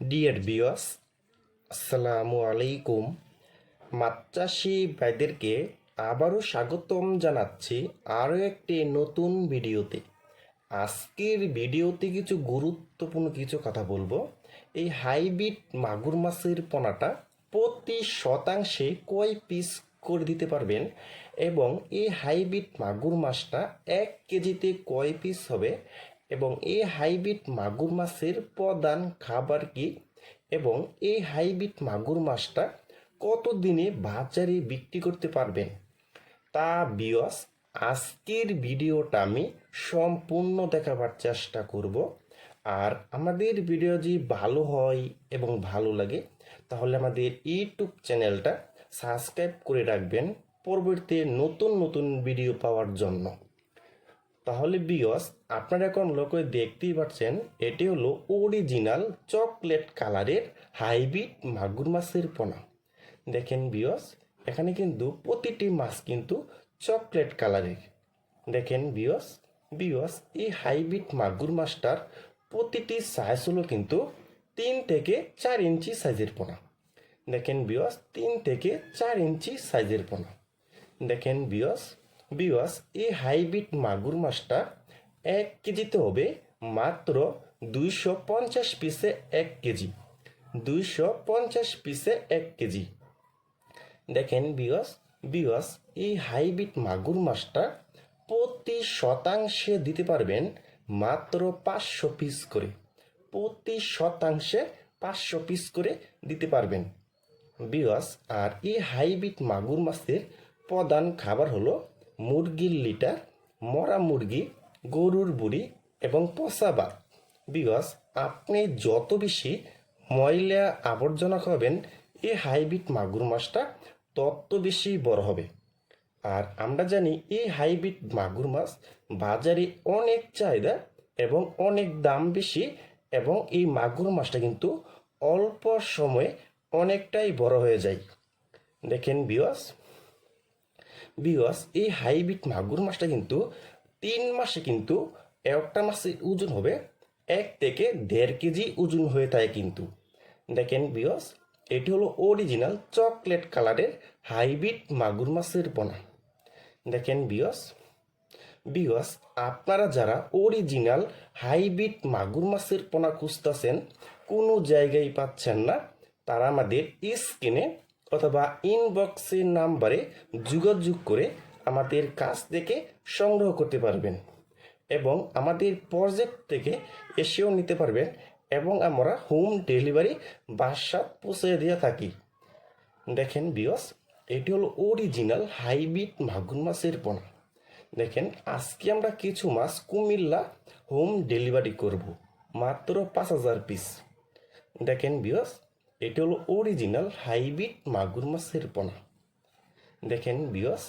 Deer বিয়স আসসালামু আলাইকুম। মাছ ভাইদেরকে আবারও স্বাগতম জানাচ্ছি আরও একটি নতুন ভিডিওতে। আজকের ভিডিওতে কিছু গুরুত্বপূর্ণ কিছু কথা বলব। এই হাইব্রিড মাগুর মাছের পোনাটা প্রতি শতাংশে কয় পিস করে দিতে পারবেন? এবং এই হাইব্রিড মাগুর মাছটা এক কেজিতে কয় পিস হবে? এবং এই হাইব্রিড মাগুর মাছের প্রধান খাবার কি? এবং এই হাইব্রিড মাগুর মাছটা কত দিনে বাজারে বিক্রি করতে পারবেন? তা বিয়স আজকের ভিডিওটা আমি সম্পূর্ণ দেখাবার চেষ্টা করব। আর আমাদের ভিডিও যদি ভালো হয় এবং ভালো লাগে, তাহলে আমাদের ইউটিউব চ্যানেলটা সাবস্ক্রাইব করে রাখবেন। পরবর্তীতে নতুন নতুন ভিডিও পাওয়ার জন্য। তাহলে বিয়স আপনারা এখন লোকে দেখতেই পাচ্ছেন, এটি হলো অরিজিনাল চকলেট কালারের হাইব্রিড মাগুর মাছের পোনা। দেখেন বিয়স এখানে কিন্তু প্রতিটি মাছ কিন্তু চকলেট কালারের দেখেন বিয়স বিয়স এই হাইব্রিড মাগুর মাছটার প্রতিটি সাইজ হলো কিন্তু তিন থেকে চার ইঞ্চি সাইজের পোনা। দেখেন বিয়স তিন থেকে চার ইঞ্চি সাইজের পোনা। দেখেন বিয়স বিয়স এই হাইব্রিড মাগুর মাছটা এক কেজিতে হবে মাত্র দুইশো পঞ্চাশ পিসে এক কেজি। দুইশো পঞ্চাশ পিসে এক কেজি। দেখেন বিয়স বিয়স এই হাইব্রিড মাগুর মাছটা প্রতি শতাংশে দিতে পারবেন মাত্র পাঁচশো পিস করে। প্রতি শতাংশে পাঁচশো পিস করে দিতে পারবেন। বিয়স আর এই হাইব্রিড মাগুর মাছের প্রধান খাবার হলো মুরগির লিটার, মরা মুরগি, গরুর বুড়ি এবং পচা ভাত বিকজ আপনি যত বেশি ময়লা আবর্জনা খাবেন এই হাইব্রিড মাগুর মাছটা তত বেশি বড় হবে। আর আমরা জানি এই হাইব্রিড মাগুর মাছ বাজারে অনেক চাহিদা এবং অনেক দাম বেশি এবং এই মাগুর মাছটা কিন্তু অল্প সময়ে অনেকটাই বড় হয়ে যায়। দেখেন বিওয়াস বিকজ এই হাইব্রিড মাগুর মাছটা কিন্তু তিন মাসে কিন্তু একটা মাছের ওজন হবে এক থেকে দেড় কেজি ওজন হয়ে থাকে কিন্তু। দেখেন বিয়স এটি হলো অরিজিনাল চকলেট কালারের হাইব্রিড মাগুর মাছের পোনা। দেখেন বিয়স বিয়স আপনারা যারা অরিজিনাল হাইব্রিড মাগুর মাছের পোনা খুঁজতেছেন, কোনো জায়গায় পাচ্ছেন না, তারা আমাদের স্ক্রিনে অথবা ইনবক্সের নাম্বারে যোগাযোগ করে আমাদের কাছ থেকে সংগ্রহ করতে পারবেন এবং আমাদের প্রজেক্ট থেকে এসেও নিতে পারবেন এবং আমরা হোম ডেলিভারি বাসা পৌঁছে দিয়ে থাকি। দেখেন বিয়স এটি হলো অরিজিনাল হাইব্রিড মাগুর মাছের পোনা। দেখেন, আজকে আমরা কিছু মাছ কুমিল্লা হোম ডেলিভারি করব, মাত্র পাঁচ হাজার পিস দেখেন বিয়স এটি হলো অরিজিনাল হাইব্রিড মাগুর মাছের পোনা। দেখেন বিয়স